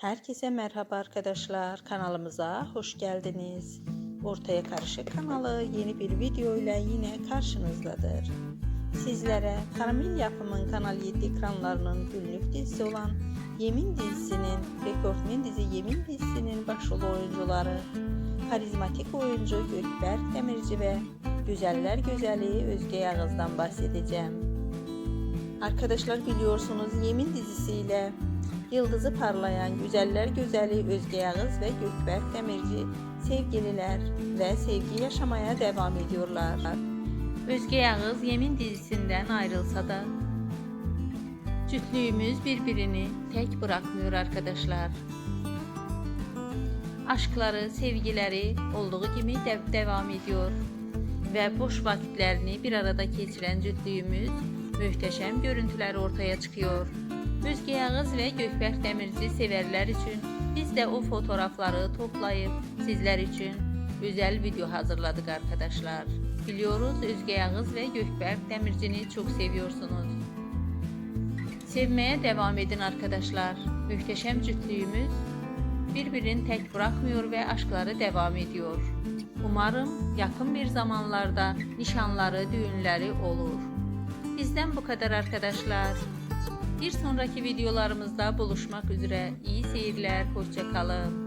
Herkese merhaba arkadaşlar. Kanalımıza hoş geldiniz. Ortaya Karışık kanalı yeni bir video ile yine karşınızdadır. Sizlere Karamel yapımın Kanal 7 ekranlarının günlük dizisi olan Yemin dizisinin, rekortmen dizi Yemin dizisinin başrol oyuncuları, karizmatik oyuncu Gökberk Demirci ve Güzeller Güzeli Özge Yağız'dan bahsedeceğim. Arkadaşlar biliyorsunuz Yemin dizisiyle Yıldızı parlayan güzeller güzeli Özge Yağız ve Gökberk Demirci sevgililer ve sevgi yaşamaya devam ediyorlar. Özge Yağız Yemin dizisinden ayrılsa da cütlüğümüz birbirini tek bırakmıyor arkadaşlar. Aşkları, sevgileri olduğu gibi de devam ediyor ve boş vakitlerini bir arada geçiren cütlüğümüz muhteşem görüntüler ortaya çıkıyor. Özge Yağız ve Gökberk Demirci severler için biz de o fotoğrafları toplayıp sizler için özel video hazırladık arkadaşlar. Biliyoruz Özge Yağız ve Gökberk Demirci'ni çok seviyorsunuz. Sevmeye devam edin arkadaşlar. Muhteşem cütlüğümüz birbirini tek bırakmıyor ve aşkları devam ediyor. Umarım yakın bir zamanlarda nişanları, düğünleri olur. Bizden bu kadar arkadaşlar. Bir sonraki videolarımızda buluşmak üzere. İyi seyirler, hoşça kalın.